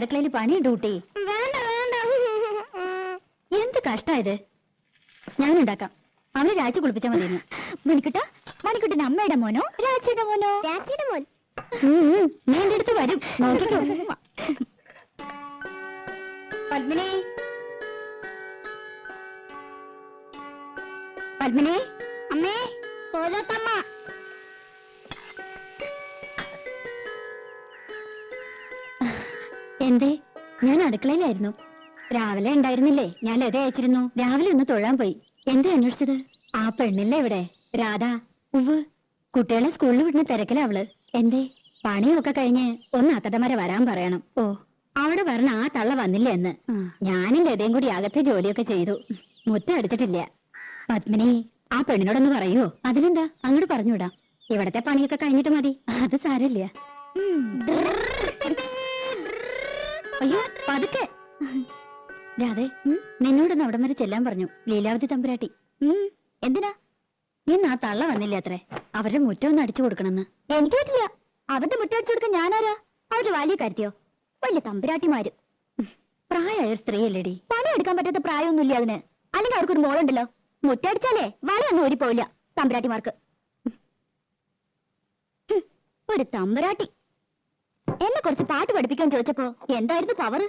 അടുക്കളയിൽ പണിയുണ്ട് വേണ്ട വേണ്ട. എന്ത് കഷ്ടായത്? ഞാൻ ഉണ്ടാക്കാം അവനെ രാജി കുളിപ്പിച്ചാൽ മതി മണിക്കുട്ട മണിക്കുട്ടിന്റെ അമ്മയുടെ മോനോ? രാജിയുടെ മോനോ? രാജിയുടെ മോൻ. ഞാൻ എന്റെ അടുത്ത് വരും. നോക്കിക്കോ. പത്മിനി. പത്മിനി. അമ്മേ പോലത്തമ്മ. എന്തേ? ഞാൻ അടുക്കളയിലായിരുന്നു. രാവിലെ ഉണ്ടായിരുന്നില്ലേ? ഞാൻ ലത അയച്ചിരുന്നു. രാവിലെ ഒന്ന് തൊഴാൻ പോയി. എന്താ അന്വേഷിച്ചത്? ആ പെണ്ണില്ലേ ഇവിടെ? രാധ. ഉവ് കുട്ടികളെ സ്കൂളിൽ വിടുന്ന തിരക്കിലാ അവൾ. എന്തേ? പണിയൊക്കെ കഴിഞ്ഞ് ഒന്ന് അത്തടമര വരാൻ പറയണം. ഓ. അവിടെ വരണ ആ തള്ള വന്നില്ല എന്ന്. ഞാനും ലതയും കൂടി അകത്തെ ജോലിയൊക്കെ ചെയ്തു. മുറ്റം അടിച്ചിട്ടില്ല. പത്മിനി ആ പെണ്ണിനോടൊന്ന് പറയോ അതിനെന്താ? അങ്ങോട്ട് പറഞ്ഞുവിടാം. ഇവിടത്തെ പണിയൊക്കെ കഴിഞ്ഞിട്ട് മതി. അത് സാരമില്ല. അയ്യോ പതുക്കെ. രാധേ നിന്നോടൊന്ന് അവിടം വരെ ചെല്ലാൻ പറഞ്ഞു. ലീലാവതി തമ്പുരാട്ടി. എന്തിനാ? ഇന്ന് ആ തള്ള വന്നില്ല അത്രേ? അവരുടെ മുറ്റം ഒന്ന് അടിച്ചു കൊടുക്കണമെന്ന്. എനിക്ക് പറ്റില്ല. അവരുടെ മുറ്റം അടിച്ചു കൊടുക്കാൻ ഞാനാരാ? അവരുടെ വലിയ കാര്യത്തിയോ? വലിയ തമ്പുരാട്ടിമാര്. പ്രായമായ സ്ത്രീയല്ലേടി. പണിയെടുക്കാൻ പറ്റാത്ത പ്രായമൊന്നുമില്ല അതിന്. അല്ലെങ്കിൽ അവർക്കൊരു മോളുണ്ടല്ലോ. മുറ്റടിച്ചാലേ വല ഒന്നും തമ്പുരാട്ടിമാർക്ക്. ഉം. തമ്പുരാട്ടിമാർക്ക് ഒരു തമ്പുരാട്ടി. എന്നെ കുറച്ച് പാട്ട് പഠിപ്പിക്കാൻ ചോദിച്ചപ്പോ എന്തായിരുന്നു പവർ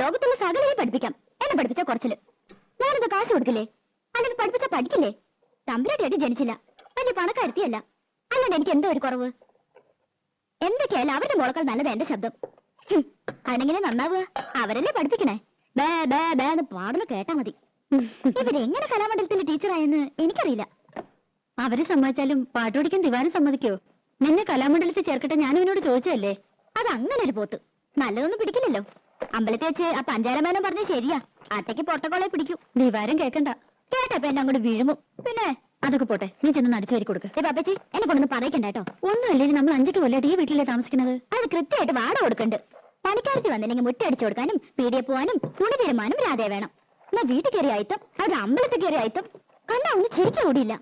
ലോകത്തുള്ള സകലയെ പഠിപ്പിക്കാം. എന്നെ പഠിപ്പിച്ച കുറച്ചിൽ. ഞാനിത് കാശ് കൊടുക്കില്ലേ? അല്ലെങ്കിൽ പഠിപ്പിച്ച പഠിക്കില്ലേ? തമ്പുരാട്ടിയായിട്ട് ജനിച്ചില്ല. വലിയ പണക്കാരുത്തിയല്ല. അല്ലാണ്ട് എനിക്ക് എന്തോ ഒരു കുറവ്? എന്തൊക്കെയായാലും അവരുടെ മുളക്കൾ നല്ലത് എന്റെ ശബ്ദം. അതെങ്ങനെ നന്നാവുക? അവരല്ലേ പഠിപ്പിക്കണേ? ബേ ബേ ബേ എന്ന് പാടുന്ന കേട്ടാ മതി. ഇവരെങ്ങനെ കലാമണ്ഡലത്തിലെ ടീച്ചറായെന്ന് എനിക്കറിയില്ല. അവർ സമ്മതിച്ചാലും പാട്ട് പഠിക്കാൻ ദിവാനം സമ്മതിക്കോ? നിന്നെ കലാമണ്ഡലത്തിൽ ചേർക്കട്ടെ ഞാൻ ഇവനോട് ചോദിച്ചതല്ലേ? അത് അങ്ങനെ ഒരു പോത്ത്. നല്ലതൊന്നും പിടിക്കില്ലല്ലോ. അമ്പലത്തിൽ വെച്ച് ആ പഞ്ചാരമേനം പറഞ്ഞ ശരിയാ. അത്തേക്ക് പൊട്ടക്കോളെ പിടിക്കൂ. വിവാരം കേക്കണ്ട. കേട്ടപ്പോ എന്നെ അങ്ങോട്ട് വീഴുമോ പിന്നെ? അതൊക്കെ പോട്ടെ. നീ ചെന്ന് നടിച്ചു വരി കൊടുക്ക്. ഏ പാപ്പച്ചി എന്നെ കൊണ്ടൊന്ന് പറയിക്കണ്ട കേട്ടോ. ഒന്നുമില്ലേ നമ്മൾ അഞ്ചെട്ട് കൊല്ലായിട്ട് ഈ വീട്ടിലെ താമസിക്കുന്നത്. അത് കൃത്യമായിട്ട് വാട കൊടുക്കണ്ട്. പണിക്കാരത്തി വന്നില്ലെങ്കിൽ മുറ്റടിച്ചു കൊടുക്കാനും പീടിയെ പോവാനും തുണി തീരുമാനം രാധേ വേണം. എന്നാ വീട്ടിൽ കയറി ആയിത്തും അവരുടെ അമ്പലത്തിൽ കയറി ആയിത്തും കണ്ടാ ഒന്ന് ശരിക്കും ഓടിയില്ല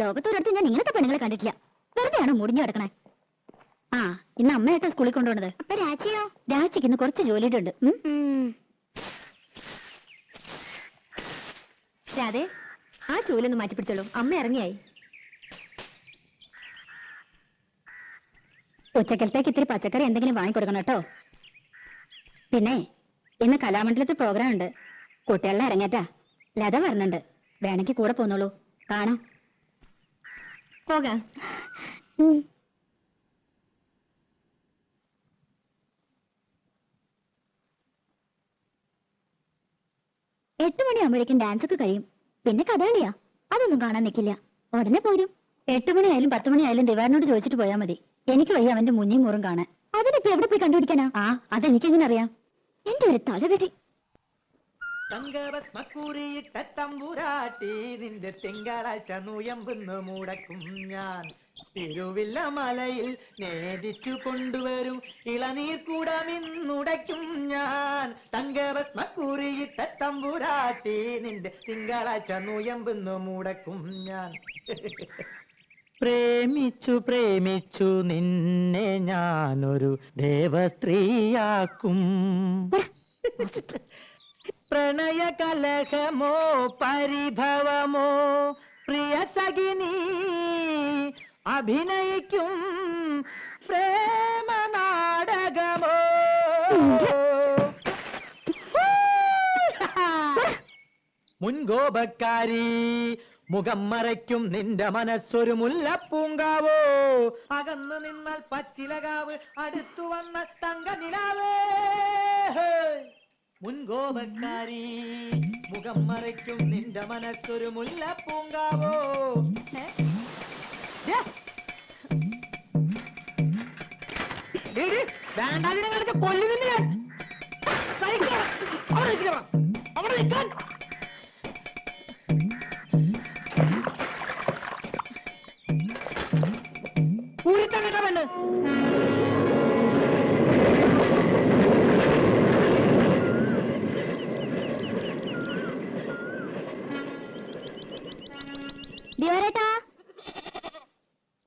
ലോകത്തൊരിടത്ത് ഞാൻ ഇങ്ങനത്തെ പെണ്ണുങ്ങളെ കണ്ടിട്ടില്ല. വെറുതെയാണോ മുടിഞ്ഞു കിടക്കണേ? ആ ഇന്ന് അമ്മയായിട്ട് സ്കൂളിൽ കൊണ്ടുപോണത്. അപ്പൊ രാജിയോ? രാജിക്ക് ഇന്ന് കുറച്ച് ജോലിയുടെ ഉണ്ട്. രാധേ ആ ജോലി മാറ്റി പിടിച്ചോളൂ. അമ്മ ഇറങ്ങിയായി. ഉച്ചക്കലത്തേക്ക് ഇത്തിരി പച്ചക്കറി എന്തെങ്കിലും വാങ്ങിക്കൊടുക്കണം കേട്ടോ. പിന്നെ ഇന്ന് കലാമണ്ഡലത്തിൽ പ്രോഗ്രാം ഉണ്ട്. കുട്ടികളെ ഇറങ്ങേറ്റാ ലത വരുന്നുണ്ട്. വേണമെങ്കിൽ കൂടെ പോന്നോളൂ. കാണാം. പോകാം. എട്ട് മണിയാകുമ്പോഴേക്കും ഡാൻസ് ഒക്കെ കഴിയും. പിന്നെ കഥകളിയാ. അതൊന്നും കാണാൻ നിൽക്കില്ല ഉടനെ പോരും. എട്ട് മണിയായാലും പത്ത് മണിയായാലും ദിവാറിനോട് ചോദിച്ചിട്ട് പോയാൽ മതി. എനിക്ക് വയ്യ അവന്റെ മുന്നിയും മുറും കാണാൻ. അതിനിപ്പോ എവിടെ പോയി കണ്ടുപിടിക്കാനാ? ആ അതെനിക്കെങ്ങനെ അറിയാം? എന്റെ ഒരു തലവെടി. തങ്കഭസ്മക്കുറിയിട്ട തമ്പുരാട്ടി നിന്റെ തിങ്കളാഴ്ച നൂയമ്പെന്ന് മുടക്കും ഞാൻ. തിരുവില്ല മലയിൽ നേദിച്ചു കൊണ്ടുവരും ഇളനീർ കൂടമിന്നുടയ്ക്കും ഞാൻ. തങ്കഭസ്മക്കുറിയിട്ട തമ്പുരാട്ടി നിന്റെ തിങ്കളാഴ്ച നൂയമ്പെന്ന് മുടക്കും ഞാൻ. പ്രേമിച്ചു പ്രേമിച്ചു നിന്നെ ഞാനൊരു ദേവസ്ത്രീയാക്കും. പ്രണയ കലഹമോ പരിഭവമോ പ്രിയ സഖിനി അഭിനയിക്കും പ്രേമ നാടകമോ? മുൻകോപക്കാരി മുഖം മറയ്ക്കും നിന്റെ മനസ്സൊരു മുല്ലപ്പൂങ്കാവോ? അകന്നു നിന്നാൽ പച്ചിലകാവ് അടുത്തു വന്ന തങ്ക നിലാവേ മുൻകോപക്കാരി. മുഖം മറയ്ക്കും നിന്റെ മനസ്സൊരു മുല്ലപ്പൂങ്കാവോ? വേണ്ടാതിനെ കളിച്ച് കൊല്ലുന്നില്ല. അവിടെ നിൽക്കാൻ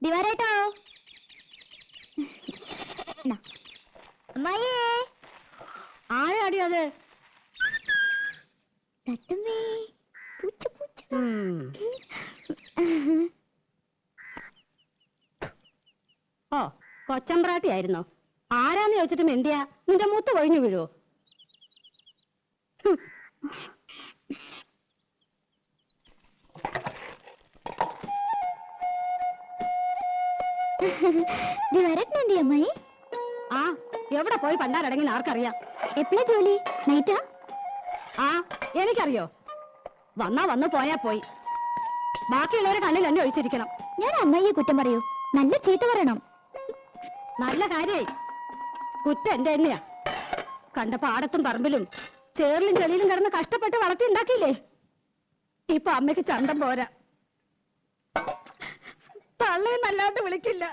ദിവാരേട്ടാ. അമ്മായേ ആരാടി അത്? തട്ടുമ്മേ. പൂച്ച പൂച്ച. ഓ കൊച്ചമ്പ്രാട്ടി ആയിരുന്നോ ആരാന്ന് ചോദിച്ചിട്ട് എന്തിയാ? നിന്റെ മൂത്ത് കൊഴിഞ്ഞു വീഴുവോ? അമ്മായി. ആ എവിടെ പോയി പണ്ടാരടങ്ങി ആർക്കറിയാം. എപ്പോഴാ ജോലി? നൈറ്റാ ആ? എനിക്കറിയോ? വന്നാ വന്ന് പോയാ പോയി. ബാക്കിയുള്ളവരെ കണ്ണിൽ എന്നെ ഒഴിച്ചിരിക്കണം. ഞാൻ അമ്മയെ കുറ്റം പറയൂ. നല്ല ചീത്ത പറയണം. നല്ല കാര്യായി കുറ്റം എന്റെ തന്നെയാ. കണ്ട പാടത്തും പറമ്പിലും ചേറിലും ചെളിയിലും കിടന്ന് കഷ്ടപ്പെട്ട് വളർത്തി ഉണ്ടാക്കിയില്ലേ? ഇപ്പൊ അമ്മയ്ക്ക് ചന്തം പോരാ. തള്ളയും നല്ലാട്ട് വിളിക്കില്ല.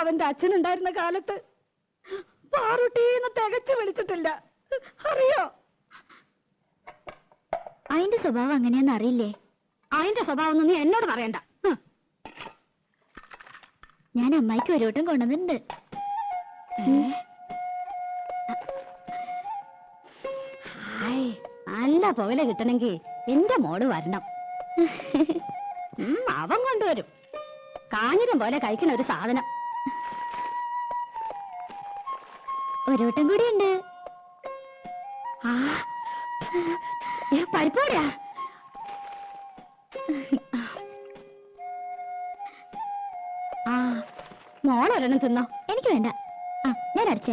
അവന്റെ അച്ഛനുണ്ടായിരുന്ന കാലത്ത് പാറുട്ടീന്ന് തികച്ചു വിളിച്ചിട്ടില്ല. അറിയോ? അതിന്റെ സ്വഭാവം അങ്ങനെയെന്ന് അറിയില്ലേ? അതിന്റെ സ്വഭാവം നീ എന്നോട് പറയണ്ട. ഞാൻ അമ്മായിക്ക് ഒരു വട്ടം കൊണ്ടുവന്നിട്ടുണ്ട്. നല്ല പുകല കിട്ടണമെങ്കിൽ എന്റെ മോൾ വരണം. അവൻ കൊണ്ടുവരും. കാഞ്ഞിരം പോലെ കഴിക്കണ ഒരു സാധനം. ഒരു വട്ടം കൂടി ഉണ്ട് ആ ആ മോളൊരെണ്ണം തിന്നോ. എനിക്ക് വേണ്ട. ആ ഞാൻ അടിച്ചു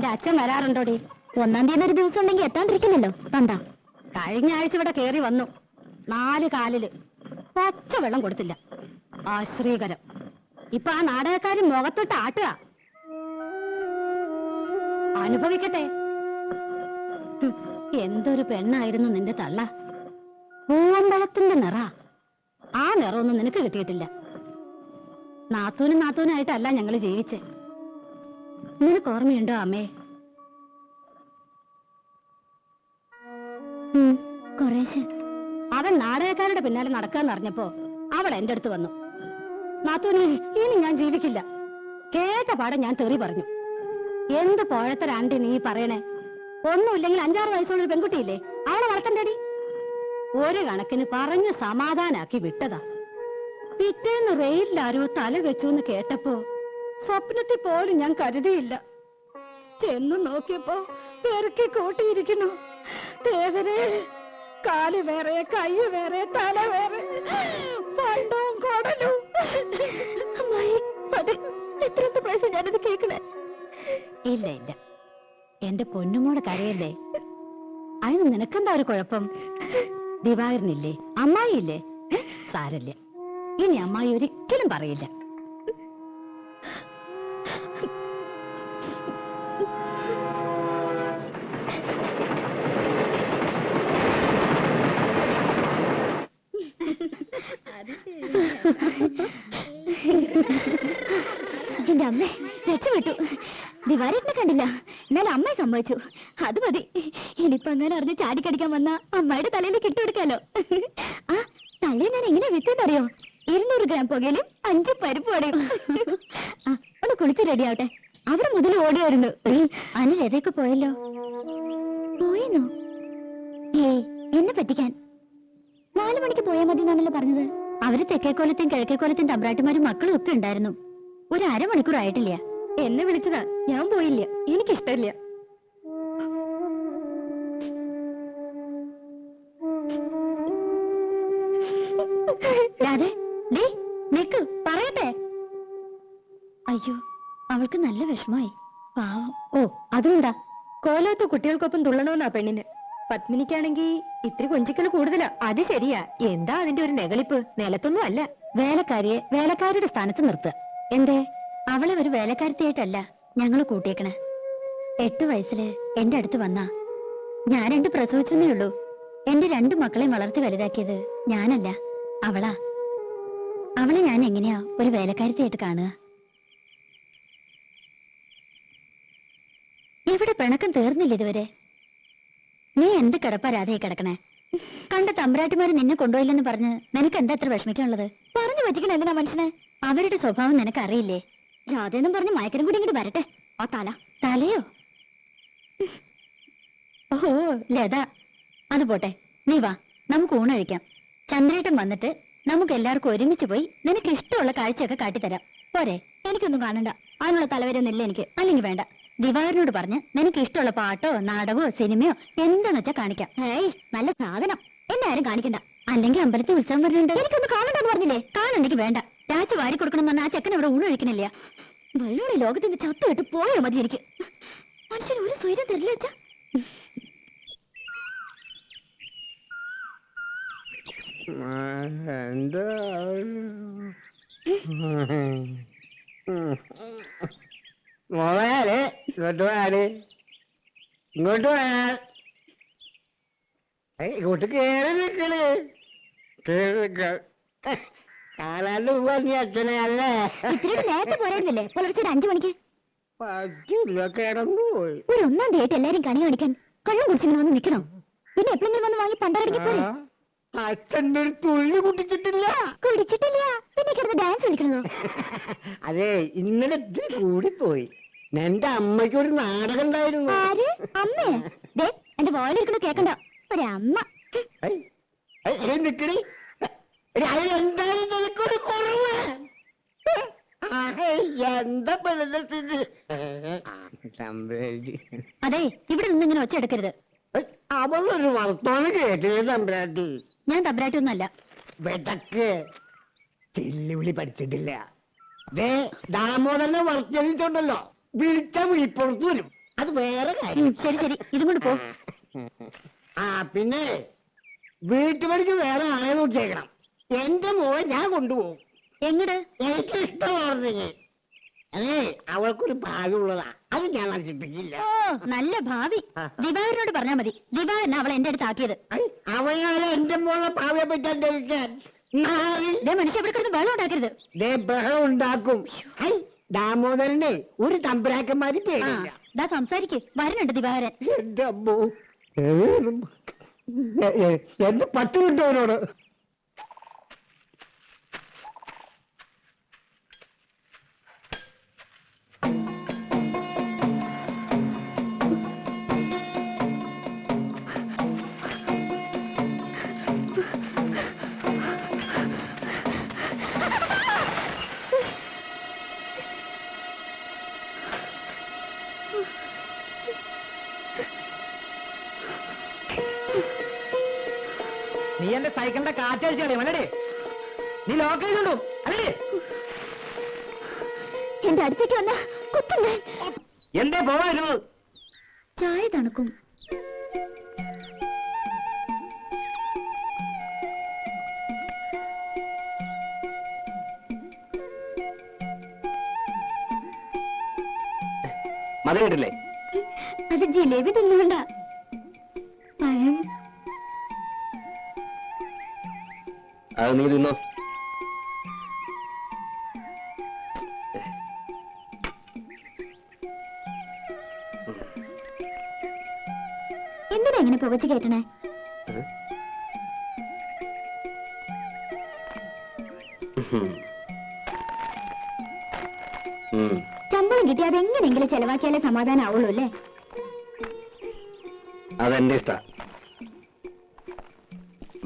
നിന്റെ അച്ഛൻ വരാറുണ്ടോടി? ഒന്നാം തീയതി ഒരു ദിവസം ഉണ്ടെങ്കിൽ എത്താണ്ടിരിക്കില്ലല്ലോ. എന്താ കഴിഞ്ഞ ആഴ്ച ഇവിടെ കേറി വന്നു. നാല് കാലിൽ പച്ച വെള്ളം കൊടുത്തില്ല. ആശ്രീകരം ഇപ്പൊ ആ നാടകക്കാരൻ മുഖത്തൊട്ട് ആട്ടുക. അനുഭവിക്കട്ടെ. എന്തൊരു പെണ്ണായിരുന്നു നിന്റെ തള്ള. പൂവമ്പളത്തിന്റെ നിറ. ആ നിറമൊന്നും നിനക്ക് കിട്ടിയിട്ടില്ല. നാത്തൂനും നാത്തൂനായിട്ടല്ല ഞങ്ങൾ ജീവിച്ചേ. നിനക്ക് ഓർമ്മയുണ്ടോ അമ്മേ? അവൻ നാടകക്കാരുടെ പിന്നാലെ നടക്കാൻ അറിഞ്ഞപ്പോ അവൾ എന്റെ അടുത്ത് വന്നു. നാത്തൂനെ ഇനി ഞാൻ ജീവിക്കില്ല. കേട്ട പാടെ ഞാൻ തെറി പറഞ്ഞു. എന്ത് പോഴത്തരാണ്ടി നീ പറയണേ? ഒന്നുമില്ലെങ്കിൽ അഞ്ചാറ് വയസ്സുള്ള ഒരു പെൺകുട്ടിയില്ലേ? അവളെ വളർത്തണ്ടടി. ഒരു കണക്കിന് പറഞ്ഞ് സമാധാനാക്കി വിട്ടതാ. പിറ്റേന്ന് റെയിലിൽ ആരോ തല വെച്ചു എന്ന് കേട്ടപ്പോ സ്വപ്നത്തിൽ പോലും ഞാൻ കരുതിയില്ല. ചെന്നു നോക്കിയപ്പോ പെറുക്കി കൂട്ടിയിരിക്കുന്നു. ദേവരെ കാൽ വേറെ കൈ വേറെ തല വേറെ പണ്ടവും കൊടലും. എത്രത്തെ പ്രാവശ്യം ഞാനത് കേക്കണേ ഇല്ല ഇല്ല. എന്റെ പൊന്നുമോടെ കരയല്ലേ? അതിന് നിനക്കെന്താ ഒരു കുഴപ്പം? ദിവാകരനില്ലേ? അമ്മായിയില്ലേ? സാരല്ലേ ഇനി അമ്മായി ഒരിക്കലും പറയില്ല. എന്റെ അമ്മ രക്ഷപ്പെട്ടു. ദിവാരത്തിനെ കണ്ടില്ല. എന്നാലും അമ്മയെ സമ്മതിച്ചു. അത് മതി. ഇനിയിപ്പോ അങ്ങനെ അറിഞ്ഞ് ചാടിക്കടിക്കാൻ വന്ന അമ്മയുടെ തലയിൽ കിട്ടുകൊടുക്കാലോ ആ തലയിൽ ഞാൻ എങ്ങനെ വിത്തെന്നറിയോ ഇരുന്നൂറ് ഗ്രാം പുകയിലും അഞ്ച് പരിപ്പ് വടയും ഒന്ന് കുളിച്ച് റെഡിയാവട്ടെ അവിടെ മുതൽ ഓടി വരുന്നു. അനിൽ രഥയൊക്കെ പോയല്ലോ? പോയെന്നോ? ഏയ് എന്നെ പറ്റിക്കാൻ. നാലു മണിക്ക് പോയാൽ മതി എന്നാണല്ലോ പറഞ്ഞത്. അവർ തെക്കേക്കോലത്തെയും കിഴക്കേക്കോലത്തെയും തമ്പ്രാട്ടിമാരും മക്കളും ഒക്കെ ഉണ്ടായിരുന്നു. ഒരു അരമണിക്കൂർ ആയിട്ടില്ല. എന്നെ വിളിച്ചതാ. ഞാൻ പോയില്ല. എനിക്കിഷ്ടമില്ല. അയ്യോ അവൾക്ക് നല്ല വിഷമായി ഓ അതുകൊണ്ടാ. കോലത്ത് കുട്ടികൾക്കൊപ്പം തുള്ളണമെന്നാ പെണ്ണിന്. പത്മിനിക്കാണെങ്കി ഇത്തിരി കൊഞ്ചിക്കൽ കൂടുതലാ. അത് ശരിയാ. എന്താ അതിന്റെ ഒരു നെകളിപ്പ് നിലത്തൊന്നും അല്ല. വേലക്കാരിയെ വേലക്കാരിയുടെ സ്ഥാനത്ത് നിർത്തുക എന്തേ? അവളെ ഒരു വേലക്കാരത്തിയായിട്ടല്ല ഞങ്ങൾ കൂട്ടിയേക്കണേ. എട്ട് വയസ്സിൽ എന്റെ അടുത്ത് വന്നാ ഞാൻ രണ്ട് പ്രസവിച്ചെന്നേ ഉള്ളൂ. എന്റെ രണ്ട് മക്കളെയും വളർത്തി വലുതാക്കിയത് ഞാനല്ല അവളാ. അവളെ ഞാൻ എങ്ങനെയാ ഒരു വേലക്കാരത്തിയായിട്ട് കാണുക? ഇവിടെ പിണക്കം തീർന്നില്ല ഇതുവരെ. നീ എന്ത് കിടപ്പാ രാധയെ കിടക്കണേ? കണ്ട തമ്പുരാട്ടിമാര് നിന്നെ കൊണ്ടുപോയില്ലെന്ന് പറഞ്ഞ് നിനക്ക് എന്താ എത്ര വിഷമിക്കാനുള്ളത്? പറഞ്ഞു പറ്റിക്കണ എന്തിനാ മനുഷ്യനെ? അവരുടെ സ്വഭാവം നിനക്ക് അറിയില്ലേ രാധയെന്നും പറഞ്ഞ് മയക്കരം കൂടി ഇങ്ങോട്ട് വരട്ടെ. ആ തല. തലയോ? ഓഹോ ലത. അത് പോട്ടെ. നീ വാ. നമുക്ക് ഊണ് കഴിക്കാം. ചന്ദ്രേട്ടൻ വന്നിട്ട് നമുക്ക് എല്ലാവർക്കും ഒരുമിച്ച് പോയി നിനക്ക് ഇഷ്ടമുള്ള കാഴ്ചയൊക്കെ കാട്ടിത്തരാം. പോരെ. എനിക്കൊന്നും കാണണ്ട. അതിനുള്ള തലവരൊന്നില്ല എനിക്ക്. അല്ലെങ്കിൽ വേണ്ട. ദിവാകരനോട് പറഞ്ഞ് നിനക്ക് ഇഷ്ടമുള്ള പാട്ടോ നാടകമോ സിനിമയോ എന്താന്ന് വെച്ചാ കാണിക്കാം. ഏയ് നല്ല സാധനം. എന്നാരും കാണിക്കണ്ട. അല്ലെങ്കിൽ അമ്പലത്തിൽ ഉത്സവം വരുന്നുണ്ട്. എനിക്കൊന്ന് കാണണ്ടെന്ന് പറഞ്ഞില്ലേ? കാണണ്ടെങ്കിൽ വേണ്ട. രാജ വാരി കൊടുക്കണം എന്ന് പറഞ്ഞാൽ ആ ചെക്കൻ അവിടെ ഊണ് കഴിക്കണില്ല വെള്ളോടെ ലോകത്തിന്റെ ചത്തു കെട്ട് പോയോ മതി എനിക്ക്. മനുഷ്യൻ ഒരു സ്വൈര്യം തരില്ല വെച്ചാ എന്താ? മോളെ ഇങ്ങോട്ട് പോയാൽ ഇങ്ങോട്ട് പോയാൽ ഇങ്ങോട്ട് കേറി നിക്കണ് കേറി നിക്ക കാണാണ്ട് പോവാ നീ അച്ഛനെ അല്ലേ? ഇത്തിരി നേരത്തെ പോരായിരുന്നില്ലേ? പുലർച്ചെ അഞ്ചു മണിക്ക്. പറ്റില്ല കിടന്നു പോയി. ഒരു ഒന്നാം തീയതി എല്ലാരും കണി കാണിക്കാൻ കള്ളം കുടിച്ചിങ്ങനെ വന്ന് നിക്കണോ പിന്നെ എപ്പോഴെങ്കിലും വന്ന് വാങ്ങി പണ്ടരടിക്ക് പോരെ? അച്ഛന്റെ ഒരു തുള്ളി കുട്ടിച്ചിട്ടില്ല കുടിച്ചിട്ടില്ല. പിന്നെ കിടന്ന് ഡാൻസ് കളിക്കണോ? അതെ ഇന്നലെ കൂടിപ്പോയി. എന്റെ അമ്മയ്ക്ക് ഒരു നാടകം ഉണ്ടായിരുന്നു ആര്? അമ്മേ? ദേ എന്റെ വോയിലിരിക്കണ കേക്കണ്ട? ഒരമ്മ. നിക്കടി. അതിലെന്താണ് നിനക്കൊരു കുറവ്? എന്താ തമ്പുരാട്ടി അതെ ഇവിടെ നിന്ന് ഇങ്ങനെ ഒച്ച എടുക്കരുത്. അവളൊരു വർത്തമാനം കേട്ടില്ല തമ്പ്രാട്ടി? ഞാൻ തബ്രാറ്റൊന്നുമല്ല വെടക്ക്. ചെല്ലുവിളി പഠിച്ചിട്ടില്ല. ദേ ദാമോദരനെ വർത്തിച്ചുണ്ടല്ലോ വിളിച്ച വിളിപ്പുറത്ത് വരും. അത് വേറെ കാര്യം. ശരി ശരി. ഇതും കൊണ്ട് പോ. ആ പിന്നെ വീട്ടുപടിക്ക് വേറെ ആളെ നോക്കിയേക്കണം. എന്റെ മോളെ ഞാൻ കൊണ്ടുപോകും. എങ്ങട്? എനിക്ക് ഇഷ്ടമാർന്നെങ്കിൽ അതേ അവൾക്കൊരു ഭാഗ്യമുള്ളതാ. അത് ഞാൻ നശിപ്പിക്കില്ല. ഓ നല്ല ഭാവി. ദിവാകരനോട് പറഞ്ഞാ മതി. ദിവാകരനാ അവളെ എന്റെ അടുത്ത് ആക്കിയത്. അവളെ എന്റെ മോളെ ഭാവിയെ പറ്റാൻ മനുഷ്യ ഇവിടെ കിടന്ന് വെള്ളം ഉണ്ടാക്കരുത്. ദേ ബഹളം ഉണ്ടാക്കും. ഐ ദാമോദരനെ ഒരു തമ്പുരാക്കന്മാരും പേരില്ല പേടില്ല ദാ സംസാരിക്ക്. വരണുണ്ട് ദിവാകരൻ. എന്റെ അമ്മോ എന്ത് എ- അവനോട് സൈക്കിളിന്റെ കാറ്റടിച്ച് കളയും അല്ലേ നീ കണ്ടു അല്ലേ എന്റെ അടുത്തേക്ക് വന്ന കുത്തും ഞാൻ. എന്തേ പോവായിരുന്നത്? ചായ തണുക്കും. മതി കിട്ടില്ലേ? അത് ജിലേബി തിന്നുകൊണ്ട. അത് നീ തിന്നോ എന്തിനാ ഇങ്ങനെ പുകച്ചു കേട്ടണേ ശമ്പളം കിട്ടി അതെങ്ങനെയെങ്കിലും ചെലവാക്കിയാലേ സമാധാനം ആവുള്ളൂ അല്ലേ? അതെന്റെ ഇഷ്ട.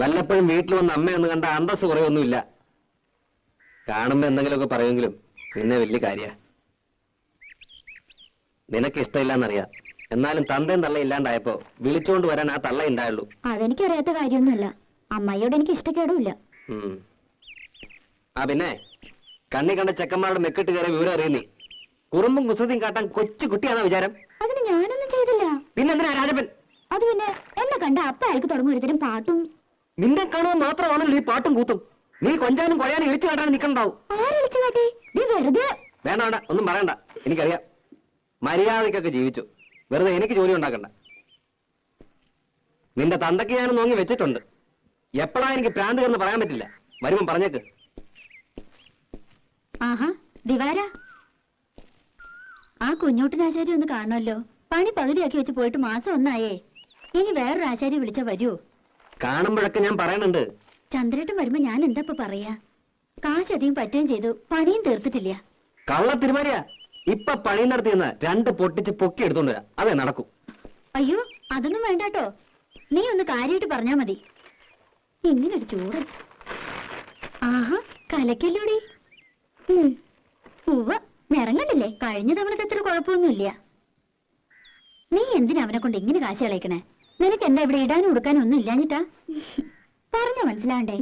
വല്ലപ്പോഴും വീട്ടിൽ വന്ന് അമ്മയെന്ന് കണ്ട അന്തസ് കുറയൊന്നുമില്ല. കാണുമ്പോ എന്തെങ്കിലുമൊക്കെ പറയുമെങ്കിലും നിന്നെ വലിയ കാര്യ. നിനക്ക് ഇഷ്ടമില്ലെന്നറിയാം. എന്നാലും തന്തയും തള്ള ഇല്ലാണ്ടായപ്പോ വിളിച്ചോണ്ട് വരാൻ ആ തള്ള ഉണ്ടായുള്ളൂ അതെനിക്കറിയാത്ത കാര്യമൊന്നുമല്ല. അമ്മയോട് എനിക്ക് ഇഷ്ടക്കേടുമില്ല. ആ പിന്നെ കണ്ണി കണ്ട ചെക്കന്മാരുടെ മെക്കിട്ട് കയറി വിവരം അറിയുന്നേ കുറുമ്പും കുസൃതിയും കാട്ടാൻ കൊച്ചു കുട്ടിയാണോ വിചാരം. അതിന് ഞാനൊന്നും ചെയ്തില്ല. പിന്നെ എന്തിനാ രാജപ്പൻ? അത് പിന്നെ എന്നെ കണ്ട അപ്പ അയാൾക്ക് തുടങ്ങും ഒരുത്തരും പാട്ടും നിന്നെ കാണാൻ മാത്രമാണല്ലോ ഈ പാട്ടും കൂത്തും. നീ കൊഞ്ചാനും കൊയാനും ഇടിച്ചു കാട്ടാൻ നിൽക്കണ്ടാവും. വേണ്ട വേണ്ട ഒന്നും പറയണ്ട. എനിക്കറിയാം. മര്യാദക്കൊക്കെ ജീവിച്ചു. വെറുതെ എനിക്ക് ജോലി ഉണ്ടാക്കണ്ട. നിന്റെ തന്തയ്ക്ക് ഞാൻ നോങ്ങി വെച്ചിട്ടുണ്ട്. എപ്പോഴാ എനിക്ക് പ്രാന്ത് കയറുന്ന പറയാൻ പറ്റില്ല? വരുമ്പം പറഞ്ഞേക്ക്. ആഹാ ദിവാര. ആ കുഞ്ഞോട്ടനാചാര്യ ഒന്ന് കാണുമല്ലോ. പണി പകുതിയാക്കി വെച്ച് പോയിട്ട് മാസം ഒന്നായേ. ഇനി വേറൊരു ആശാരി വിളിച്ചാ വരുമോ കാണുമ്പോഴൊക്കെ ഞാൻ പറയണുണ്ട്. ചന്ദ്രേട്ടൻ വരുമ്പോ ഞാൻ എന്താ ഇപ്പൊ പറയാ? കാശ് അധികം പറ്റുകയും ചെയ്തു പണിയും തീർത്തിട്ടില്ല. കള്ള തിരുമാലിയാ. ഇപ്പൊ പണി നടത്തിയെന്ന രണ്ട് പൊട്ടിച്ച് പൊക്കി എടുത്തോണ്ട് അതെ അതേ നടക്കൂ. അയ്യോ അതൊന്നും വേണ്ടാട്ടോ. നീ ഒന്ന് കാര്യമായിട്ട് പറഞ്ഞാ മതി. ഇങ്ങനൊരു ചൂട് ആഹാ കലക്കല്ലോടി. ഉവ്വ നിറങ്ങണ്ടില്ലേ കഴിഞ്ഞ തവണത്തെ അത്ര കുഴപ്പമൊന്നുമില്ല. നീ എന്തിനാ അവനെ കൊണ്ട് ഇങ്ങനെ കാശ് കളയിക്കണേ? നിനക്ക് എന്താ ഇവിടെ ഇടാനും ഉടുക്കാനും ഒന്നും ഇല്ലാഞ്ഞിട്ടാ? പറഞ്ഞ മനസ്സിലാണ്ടേ